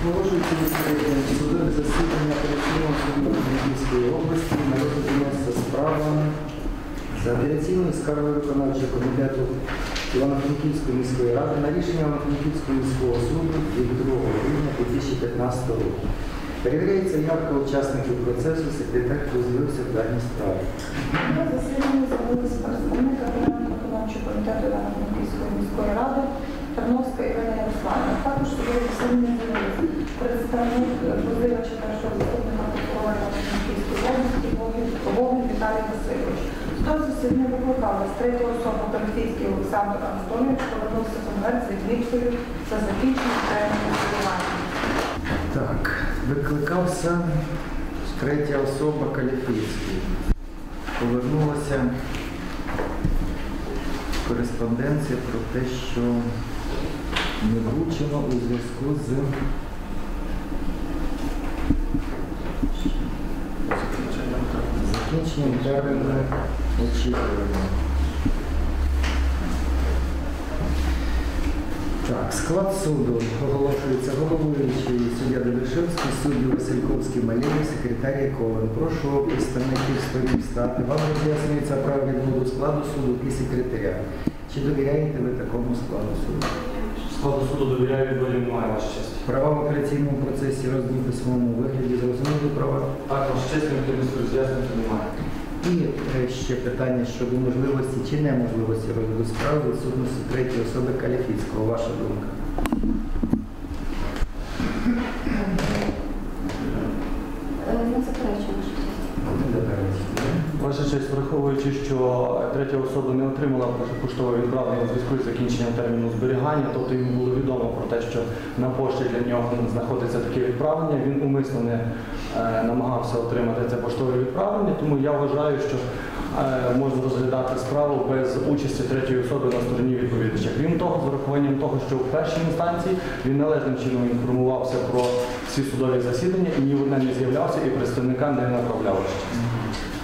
Відкритим судове засідання апеляційного суду Київської області на розгляд справа за апеляційною скаргою виконавчого комітету Івано-Франківської міської ради на рішення Івано-Франківського міського суду від 2 грудня 2015 року. Перевіряється явка учасників процесу, секретар, хто з'явився в даній справі. На засіданні з'явилися представник виконавчого комітету Івано-Франківської міської ради Тарновська Ірина Ярославівна. Також з'явилися представник позивача першого заступника прокурора Івано-Франківської області Вогін Віталій Васильович. Судове засідання викликали з третього особи Каліфійський Олександр Антонович повернувся конверт з відміткою за закінчення терміну спілкування. Так, викликався третя особа Каліфійський. Повернулася кореспонденція про те, що не вручено у зв'язку з закінченням терміну очікування. Так, склад суду оголошується головуючий суддя Дебешевський, судді Васильковський Малєєв, секретар Яковин. Прошу представників сторін стати. Вам роз'яснюється право відводу складу суду і секретаря. Чи довіряєте ви такому складу суду? Складу суду довіряю відводі немає, честь. Права в операційному процесі роздані в письмовому вигляді, зрозуміли права. Так, ваша честь, необхідності роз'яснити немає. І е, ще питання щодо можливості чи неможливості розгляду справи відсутності третьої особи Каліфійського. Ваша думка? Не заперечуємо, що Не заперечуєте? Ваша честь, враховуючи, що третя особа не отримала поштове відправлення у зв'язку з закінченням терміну зберігання, тобто йому було відомо про те, що на пошті для нього знаходиться таке відправлення, він умисно не е, намагався отримати це поштове відправлення, тому я вважаю, що е, можна розглядати справу без участі третьої особи на стороні відповідача. Крім того, з урахуванням того, що в першій інстанції він належним чином інформувався про всі судові засідання і ні в одне не з'являвся і представника не направляв. Ваша честь.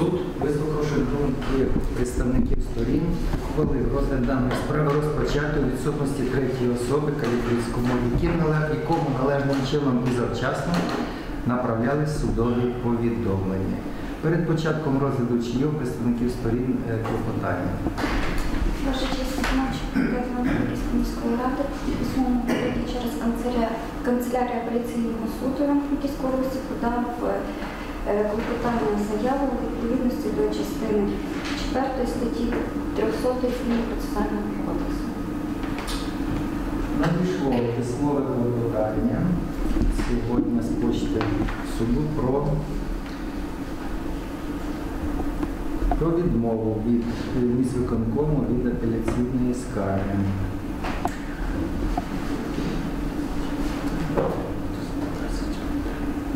Суд, вислухавши думки представників сторін, ухвалив розгляд даної справи розпочати у відсутності третьої особи Каліфійському, які нале- якому належним чином і завчасно направляли судові повідомлення. Перед початком розгляду чи є представників сторін е, клопотання. Ваша честь, комітет міської ради письмовому через канцелярію, апеляційного суду Івано-Франківської області подав е, клопотання заяву у відповідності до частини 4 статті 300 зміни процесуального кодексу. Надійшло письмове клопотання сьогодні з почти суду про, про відмову від міськвиконкому від апеляційної скарги.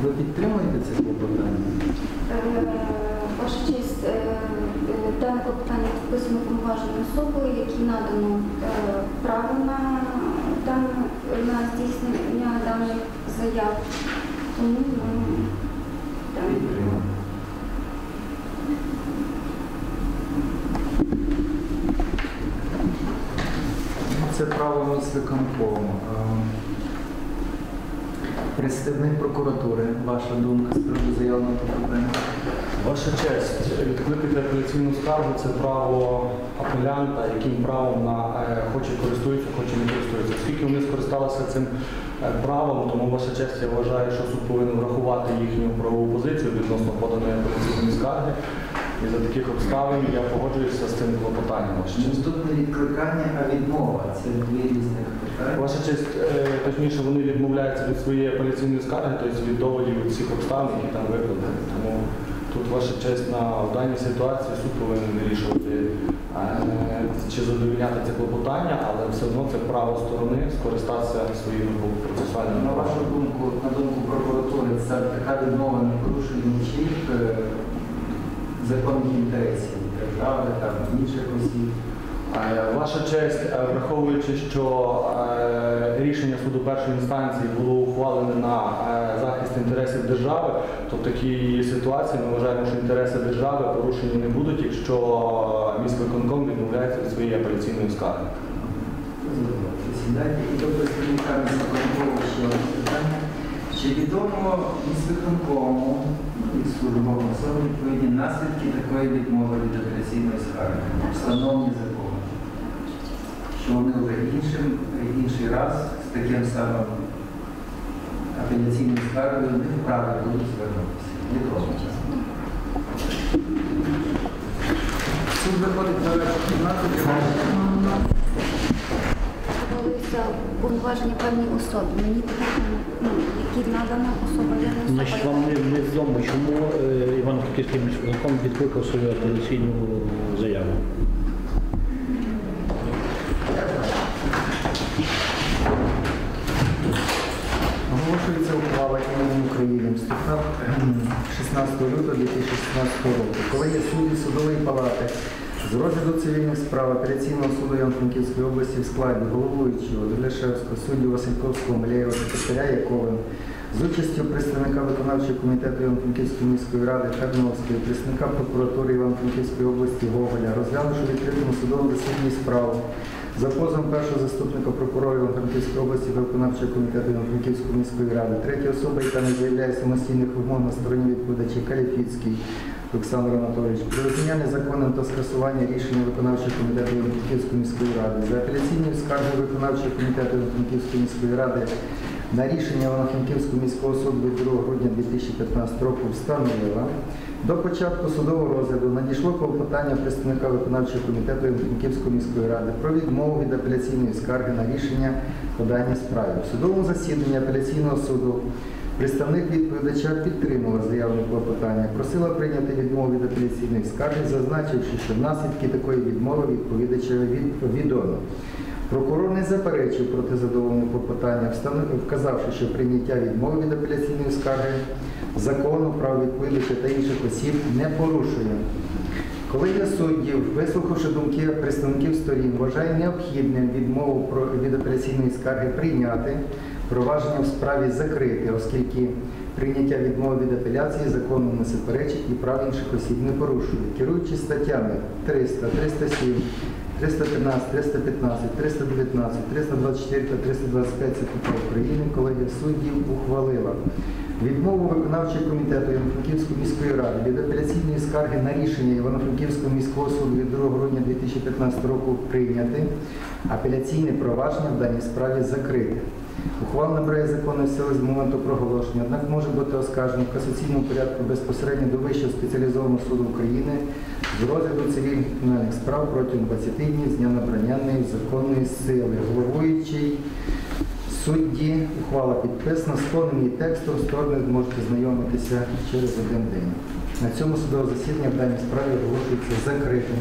Ви підтримуєте це клопотання? Е, Ваша честь, е, дане клопотання підписано повноваженою особою, якій надано е, право на, на здійснення даних заяв. Тому ми. Це право міськвиконкому. Е, Представник прокуратури, ваша думка з приводу заявленого клопотання? Ваша честь, відкликати апеляційну скаргу це право апелянта, яким правом на е, хоче користується, хоче не користується. Оскільки вони скористалися цим е, правом, тому ваша честь, я вважаю, що суд повинен врахувати їхню правову позицію відносно поданої апеляційної скарги. І за таких обставин я погоджуюся з цим клопотанням. Ваша честь. Тут не відкликання, а відмова. Це дві різних питання. Ваша честь, е, точніше, вони відмовляються від своєї апеляційної скарги, тобто від доводів всіх обставин, які там викладені. Тому тут ваша честь на в даній ситуації суд повинен вирішувати, е, чи задовільняти це клопотання, але все одно це право сторони скористатися своїми процесуальними На вашу думку, на думку прокуратури, це така відмова не порушує нічих е, законних інтересів держави, там інших осіб. Е, Ваша честь, е, враховуючи, що е, рішення суду першої інстанції було ухвалене на захист інтересів держави, то в такій ситуації ми вважаємо, що інтереси держави порушені не будуть, якщо міськвиконком відмовляється від своєї апеляційної скарги. І до представника. Чи відомо міськвиконкому і службовим особам відповідні наслідки такої відмови від апеляційної скарги, встановлені законом? Що вони вже іншим, інший раз з таким самим апеляційною скаргою не вправі будуть звернутися. Відомо. Суд виходить на 15 Проводиться повноваження певній особі. Мені ну, які надана особа, я не Значить, вам не, не відомо, чому е, Іван Франківський міськвиконком відкликав свою апеляційну заяву. Оголошується ухвала імені України вступна 16 лютого 2016 року, коли є судді судової палати з розгляду цивільних справ апеляційного суду Івано-Франківської області в складі головуючого Долешевського, суддів Васильковського, Миляєва, секретаря Яковин, з участю представника виконавчого комітету Івано-Франківської міської ради Терновської, представника прокуратури Івано-Франківської області Гоголя, розглянувши відкритому судовому засіданні справу за позовом першого заступника прокурора Івано-Франківської області виконавчого комітету Івано-Франківської міської ради, третя особа, яка не заявляє самостійних вимог на стороні відповідачі Каліфіцький Олександр Анатолійович, про визнання незаконним та скасування рішення виконавчого комітету Івано-Франківської міської ради, за апеляційною скаргою виконавчого комітету Івано-Франківської міської ради на рішення Івано-Франківського міського суду від 2 грудня 2015 року встановила, до початку судового розгляду надійшло клопотання представника виконавчого комітету Івано-Франківської міської ради про відмову від апеляційної скарги на рішення подання справи. В судовому засіданні апеляційного суду представник відповідача підтримала заявлене клопотання, просила прийняти відмову від апеляційної скарги, зазначивши, що наслідки такої відмови відповідачеві від- відомі. Прокурор не заперечив проти задоволеного клопотання, вказавши, що прийняття відмови від апеляційної скарги закону, прав відповідача та інших осіб не порушує. Колегія суддів, вислухавши думки представників сторін, вважає необхідним відмову від апеляційної скарги прийняти, провадження в справі закрити, оскільки прийняття відмови від апеляції закону не суперечить і прав інших осіб не порушує. Керуючи статтями 300, 307, 313, 315, 319, 324 та 325 ЦПК України колегія суддів ухвалила відмову виконавчого комітету Івано-Франківської міської ради від апеляційної скарги на рішення Івано-Франківського міського суду від 2 грудня 2015 року прийняти, апеляційне провадження в даній справі закрите. Ухвала набирає законної сили з моменту проголошення, однак може бути оскаржена в касаційному порядку безпосередньо до Вищого спеціалізованого суду України з розгляду цивільних кримінальних справ протягом 20 днів з дня набрання нею законної сили. Головуючий судді ухвала підписана, сповнений текстом сторони зможете знайомитися через один день. На цьому судове засідання в даній справі оголошується закритим.